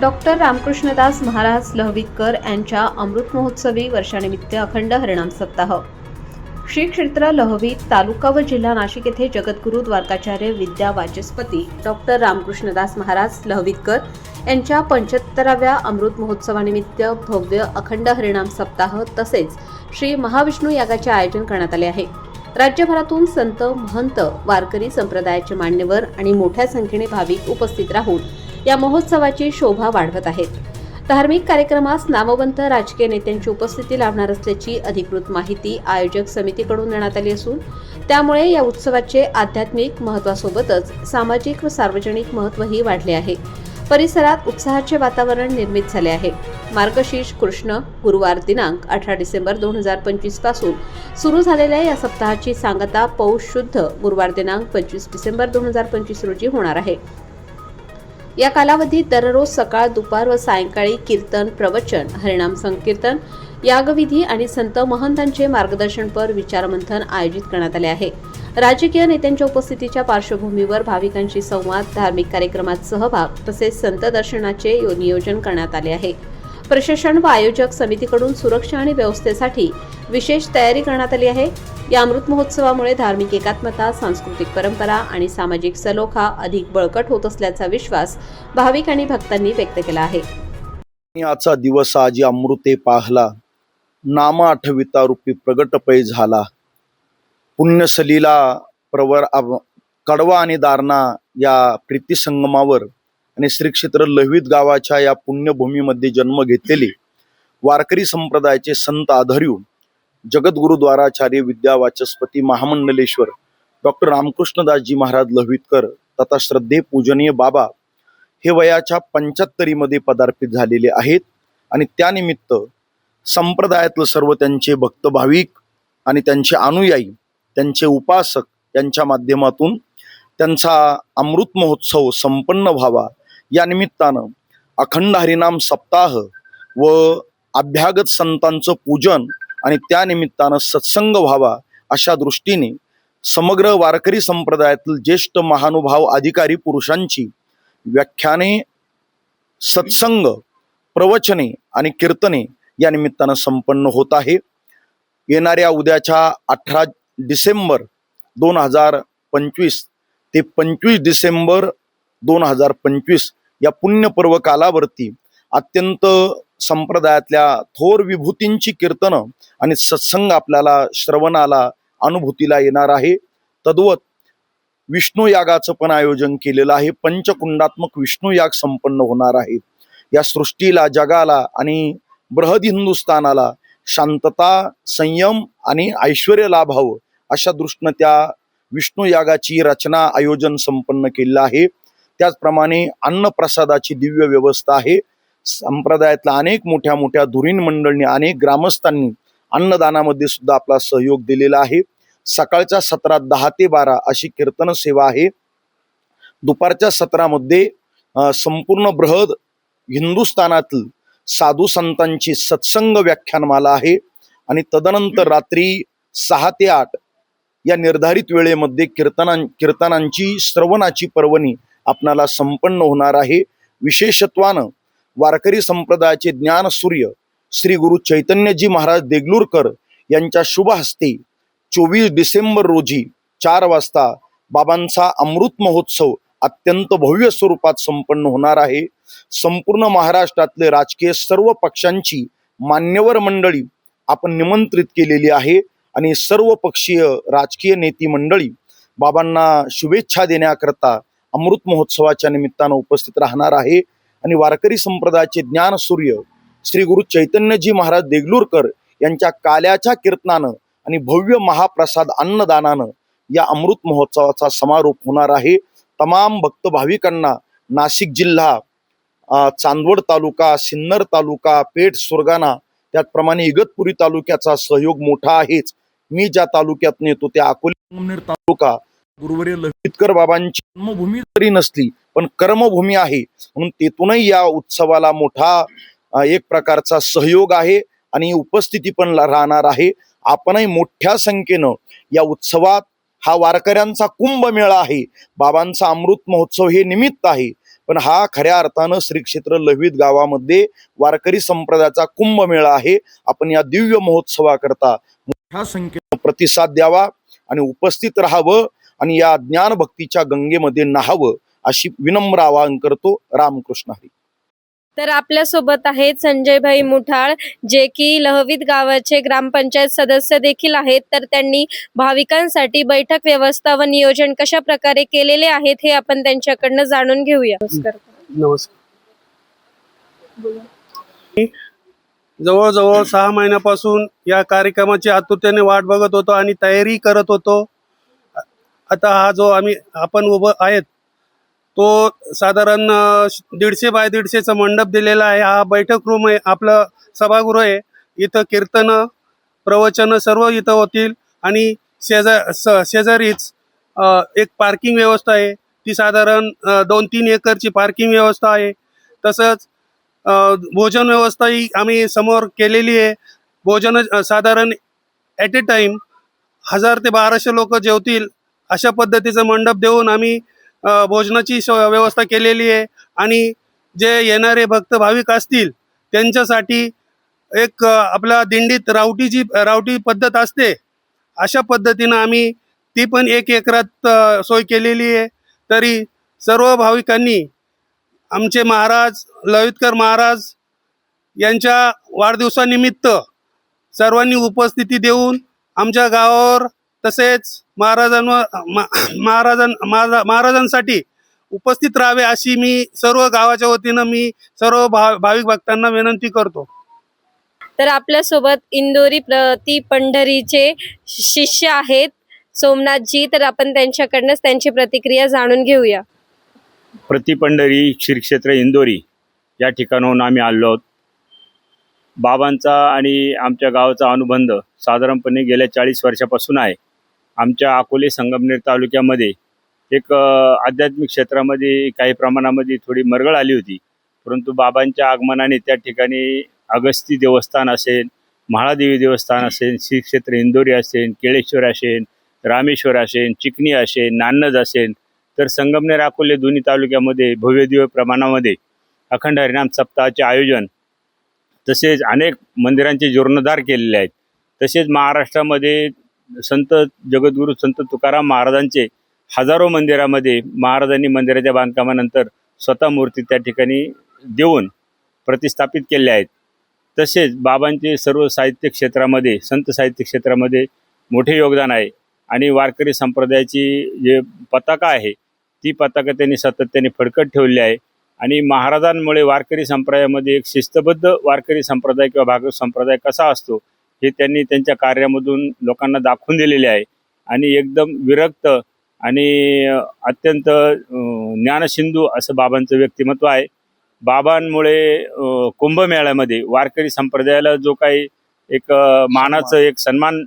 Doctor Ramkrishnadas Maharaj लहवीतकर यांच्या अमृत महोत्सवी वर्षानिमित्त अखंड हरिणाम सप्ताह. श्री क्षेत्र लहवी तालुका व जिल्हा नाशिक येथे जगद्गुरू द्वारकाचार्य विद्या वाचस्पती डॉक्टर रामकृष्णदास महाराज लहवीतकर यांच्या पंच्याहत्तराव्या अमृत महोत्सवानिमित्त भव्य अखंड हरिणाम सप्ताह तसेच श्री महाविष्णू यागाचे आयोजन करण्यात आले आहे. राज्यभरातून संत महंत वारकरी संप्रदायाचे मान्यवर आणि मोठ्या संख्येने भाविक उपस्थित राहून या महोत्सवाची शोभा वाढवत आहेत. धार्मिक कार्यक्रमास नामवंत राजकीय नेत्यांची उपस्थिती लाभणार असल्याची अधिकृत माहिती आयोजक समितीकडून देण्यात आली असून त्यामुळे या उत्सवाचे आध्यात्मिक महत्वासोबतच सामाजिक व सार्वजनिक महत्वही वाढले आहे. परिसरात उत्साहाचे वातावरण निर्मित झाले आहे. मार्गशीर्ष कृष्ण गुरुवार दिनांक अठरा डिसेंबर दोन हजार पंचवीसपासून सुरू झालेल्या या सप्ताहाची सांगता पौष शुद्ध गुरुवार दिनांक पंचवीस डिसेंबर दोन हजार पंचवीस रोजी होणार आहे. या कालावधीत दररोज सकाळ दुपार व सायंकाळी कीर्तन प्रवचन हरिणाम संकीर्तन यागविधी आणि संत महंतांचे मार्गदर्शनपर विचारमंथन आयोजित करण्यात आले आहे. राजकीय नेत्यांच्या उपस्थितीच्या पार्श्वभूमीवर भाविकांशी संवाद धार्मिक कार्यक्रमात सहभाग तसेच संत दर्शनाचे नियोजन करण्यात आले आहे. प्रशासन व आयोजक समितीकडून सुरक्षा आणि व्यवस्थेसाठी विशेष तयारी करण्यात आली आहे. या अमृत महोत्सवामुळे धार्मिक एकात्मता सांस्कृतिक परंपरा आणि सामाजिक सलोखा अधिक बळकट होत असल्याचा विश्वास भाविक आणि भक्तांनी व्यक्त केला आहे. याचा दिवस आजी अमृते पाहला नाम आठविता रूपी प्रगट पै झाला. पुण्यसलीला प्रवर कडवा आणि दारणा या प्रीतीसंगमावर आणि श्री क्षेत्र लहवीत गावाच्या या पुण्यभूमीमध्ये जन्म घेतलेले वारकरी संप्रदायाचे संत आधर्यू जगद्गुरुद्वाराचार्य विद्या वाचस्पती महामंडलेश्वर डॉक्टर रामकृष्णदासजी महाराज लहवीतकर तथा श्रद्धे पूजनीय बाबा हे वयाच्या पंच्याहत्तरीमध्ये पदार्पित झालेले आहेत. आणि त्यानिमित्त संप्रदायातलं सर्व त्यांचे भक्त भाविक आणि त्यांचे अनुयायी त्यांचे उपासक यांच्या माध्यमातून त्यांचा अमृत महोत्सव संपन्न व्हावा. या निमित्तानं अखंड हरिनाम सप्ताह व अभ्यागत संतांचं पूजन आणि त्यानिमित्तानं सत्संग व्हावा अशा दृष्टीने समग्र वारकरी संप्रदायातील ज्येष्ठ महानुभाव अधिकारी पुरुषांची व्याख्याने सत्संग प्रवचने आणि कीर्तने या निमित्तानं संपन्न होत आहे. येणाऱ्या उद्याच्या अठरा डिसेंबर दोन हजार पंचवीस ते पंचवीस डिसेंबर दोन हजार पंचवीस या पुण्यपर्व कालावरती अत्यंत संप्रदायातल्या थोर विभूतींची कीर्तनं आणि सत्संग आपल्याला श्रवणाला अनुभूतीला येणार आहे. तद्वत विष्णू यागाचं पण आयोजन केलेलं आहे. पंचकुंडात्मक विष्णू याग संपन्न होणार आहे. या सृष्टीला जगाला आणि बृहद हिंदुस्थानाला शांतता संयम आणि ऐश्वर लाभावं अशा दृष्टीनं त्या विष्णू यागाची रचना आयोजन संपन्न केलेलं आहे. त्याचप्रमाणे अन्नप्रसादाची दिव्य व्यवस्था आहे. संप्रदायातल्या अनेक मोठ्या मोठ्या धुरीण मंडळींनी अनेक ग्रामस्थांनी अन्नदानामध्ये सुद्धा आपला सहयोग दिलेला आहे. सकाळच्या सत्रात दहा ते बारा अशी कीर्तन सेवा आहे. दुपारच्या सत्रामध्ये संपूर्ण बृहद हिंदुस्थानातील साधू संतांची सत्संग व्याख्यानमाला आहे. आणि तदनंतर रात्री सहा ते आठ या निर्धारित वेळेमध्ये कीर्तना कीर्तनांची श्रवणाची पर्वणी आपणाला संपन्न होणार आहे. विशेषत्वानं वारकरी संप्रदायाचे ज्ञान सूर्य श्री गुरु चैतन्यजी महाराज देगलूरकर यांच्या शुभ हस्ते चोवीस डिसेंबर रोजी चार वाजता बाबांचा अमृत महोत्सव अत्यंत भव्य स्वरूपात संपन्न होणार आहे. संपूर्ण महाराष्ट्रातले राजकीय सर्व पक्षांची मान्यवर मंडळी आपण निमंत्रित केलेली आहे आणि सर्व पक्षीय राजकीय नेती मंडळी बाबांना शुभेच्छा देण्याकरता अमृत महोत्सवाच्या निमित्तानं उपस्थित राहणार आहे. आणि वारकरी संप्रदायाचे ज्ञान सूर्य श्री गुरु चैतन्यजी महाराज देगलूरकर यांच्या काल्याच्या कीर्तनानं आणि भव्य महाप्रसाद अन्नदानानं या अमृत महोत्सवाचा समारोप होणार आहे. तमाम भक्त भाविकांना नाशिक जिल्हा चांदवड तालुका सिन्नर तालुका पेठ सुरगाणा त्याचप्रमाणे इगतपुरी तालुक्याचा सहयोग मोठा आहेच. मी ज्या तालुक्यात नेतो त्या अकोले तालुका गुरुवर्य ललितकर बाबांची जन्मभूमी जरी नसली पण कर्मभूमी आहे. म्हणून तेथूनही या उत्सवाला मोठा एक प्रकारचा सहयोग आहे आणि उपस्थिती पण राहणार आहे. आपणही मोठ्या संख्येनं या उत्सवात हा वारकऱ्यांचा कुंभमेळा आहे. बाबांचा अमृत महोत्सव हे निमित्त आहे. पण हा खऱ्या अर्थानं श्री क्षेत्र लहवीत गावामध्ये वारकरी संप्रदायाचा कुंभमेळा आहे. आपण या दिव्य महोत्सवाकरता मोठ्या संख्येनं प्रतिसाद द्यावा आणि उपस्थित राहावं. आणि या ज्ञानभक्तीच्या गंगेमध्ये नाहावं अशी विनम्र आवाहन करतो रामकृष्ण हरी. तर आपल्यासोबत आहेत संजयभाई मुठाळ जे की लहवीत गावाचे ग्रामपंचायत सदस्य देखील आहेत. तर त्यांनी भाविकांसाठी बैठक व्यवस्था व नियोजन कशा प्रकारे केलेले आहेत हे आपण त्यांच्याकडनं जाणून घेऊया. नमस्कार. जवळजवळ सहा महिन्यापासून या कार्यक्रमाची आतुरतेने वाट बघत होतो आणि तयारी करत होतो. आता हा जो आम्ही आपण उभं आहेत तो साधारण दीडशे बाय दीडशेचा मंडप दिलेला आहे. हा बैठक रूम आहे. आपलं सभागृह आहे. इथं कीर्तनं प्रवचनं सर्व इथं होतील. आणि शेजा स शेजारीच एक पार्किंग व्यवस्था आहे. ती साधारण दोन तीन एकरची पार्किंग व्यवस्था आहे. तसंच भोजन व्यवस्था ही आम्ही समोर केलेली आहे. भोजन साधारण ॲट ए टाईम हजार ते बाराशे लोक जेवतील. अशा पद्धतीचं मंडप देऊन आम्ही भोजनाची व्यवस्था केलेली आहे. आणि जे येणारे भक्त भाविक असतील त्यांच्यासाठी एक आपला दिंडीत दिंडीत रावटीची रावटी पद्धत असते. अशा पद्धतीनं आम्ही ती पण एक एकरात सोय केलेली आहे. तरी सर्व भाविकांनी आमचे महाराज ललितकर महाराज यांच्या वाढदिवसानिमित्त सर्वांनी उपस्थिती देऊन आमच्या गावावर तसेच महाराजांवर महाराजां महारा- महाराजांसाठी उपस्थित राहावे अशी मी सर्व गावाच्या वतीनं मी सर्व भा भाविक भक्तांना विनंती करतो. तर आपल्यासोबत इंदोरी प्रति पंढरीचे शिष्य आहेत सोमनाथजी. तर आपण त्यांच्याकडनंच त्यांची प्रतिक्रिया जाणून घेऊया. प्रतिपंढरी श्रीक्षेत्र इंदोरी या ठिकाणाहून आम्ही आलो आहोत. बाबांचा आणि आमच्या गावाचा अनुबंध साधारणपणे गेल्या चाळीस वर्षापासून आहे. आमच्या अकोले संगमनेर तालुक्यामध्ये एक आध्यात्मिक क्षेत्रामध्ये काही प्रमाणामध्ये थोडी मरगळ आली होती. परंतु बाबांच्या आगमनाने त्या ठिकाणी अगस्ती देवस्थान असेल महादेवी देवस्थान असेल श्री क्षेत्र इंदोरी असेल केळेश्वर असेल रामेश्वर असेल चिकणी असेल नान्नज असेल तर संगमनेर अकोले दोन्ही तालुक्यामध्ये भव्यदिव्य प्रमाणामध्ये अखंड हरिनाम सप्ताहाचे आयोजन तसेच अनेक मंदिरांचे जीर्णोद्धार केलेले आहेत. तसेच महाराष्ट्रामध्ये संत जगद्गुरू संत तुकाराम महाराजांचे हजारो मंदिरामध्ये महाराजांनी मंदिराच्या बांधकामानंतर स्वतः मूर्ती त्या ठिकाणी देऊन प्रतिस्थापित केल्या आहेत. तसेच बाबांचे सर्व साहित्य क्षेत्रामध्ये संत साहित्य क्षेत्रामध्ये मोठे योगदान आहे आणि वारकरी संप्रदायाची जे पताका आहे ती पताका त्यांनी सातत्याने फडकत ठेवली आहे आणि महाराजांमुळे वारकरी संप्रदायामध्ये एक शिस्तबद्ध वारकरी संप्रदाय किंवा भागवत संप्रदाय कसा असतो हे त्यांनी त्यांच्या कार्यामधून लोकांना दाखवून दिलेले आहे. आणि एकदम विरक्त आणि अत्यंत ज्ञानसिंधू असं बाबांचं व्यक्तिमत्व आहे. बाबांमुळे कुंभमेळ्यामध्ये वारकरी संप्रदायाला जो काही एक मानाचं एक सन्मान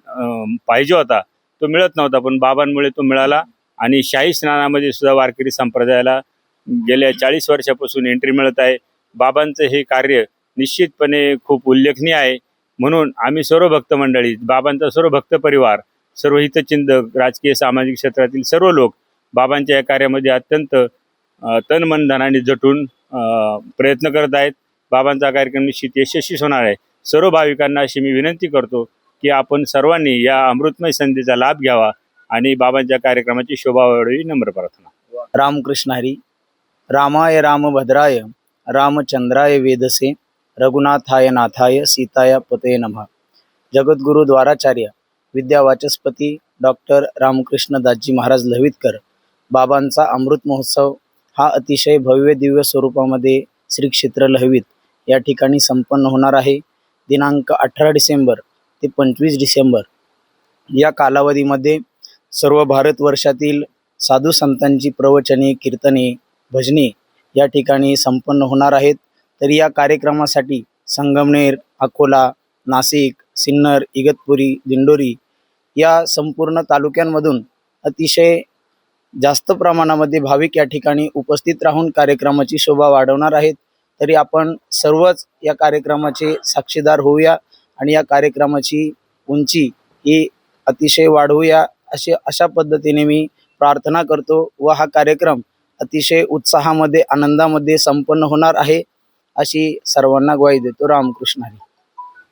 पाहिजे होता तो मिळत नव्हता. पण बाबांमुळे तो मिळाला आणि शाही स्नानामध्ये सुद्धा वारकरी संप्रदायाला गेल्या चाळीस वर्षापासून एंट्री मिळत आहे. बाबांचं हे कार्य निश्चितपणे खूप उल्लेखनीय आहे. म्हणून आम्ही सर्व भक्त मंडळी बाबांचा सर्व भक्त परिवार सर्व हितचिंतक राजकीय सामाजिक क्षेत्रातील सर्व लोक बाबांच्या या कार्यामध्ये अत्यंत तन मन धनाने जटून प्रयत्न करत आहेत. बाबांचा कार्यक्रम निश्चित यशस्वी होणार आहे. सर्व भाविकांना अशी मी विनंती करतो की आपण सर्वांनी या अमृतमय संधीचा लाभ घ्यावा आणि बाबांच्या कार्यक्रमाची शोभा वाढवी नम्र प्रार्थना. रामकृष्ण हरी. रामाय रामभद्राय रामचंद्राय वेदसे. रघुनाथाय नाथाय सीताय पते नमः। जगद्गुरु द्वाराचार्य विद्यावाचस्पती डॉक्टर रामकृष्ण दासजी महाराज लवितकर बाबांचा अमृत महोत्सव हा अतिशय भव्य दिव्य स्वरूपामध्ये श्री क्षेत्र लहवीत या ठिकाणी संपन्न होणार आहे. दिनांक अठरा डिसेंबर ते पंचवीस डिसेंबर या कालावधीमध्ये सर्व भारतवर्षातील साधू संतांची प्रवचने कीर्तने भजने या ठिकाणी संपन्न होणार आहेत. तर या कार्यक्रमासाठी संगमनेर अकोला नाशिक सिन्नर इगतपुरी दिंडोरी या संपूर्ण तालुक्यांमधून अतिशय जास्त प्रमाणामध्ये भाविक या ठिकाणी उपस्थित राहून कार्यक्रमाची शोभा वाढवणार आहेत. तरी आपण सर्वच या कार्यक्रमाचे साक्षीदार होऊया आणि या कार्यक्रमाची उंची ही अतिशय वाढवूया असे अशा पद्धतीने मी प्रार्थना करतो व हा कार्यक्रम अतिशय उत्साहामध्ये आनंदामध्ये संपन्न होणार आहे. अशी सर्वांना ग्वाही देतो. रामकृष्ण हरी.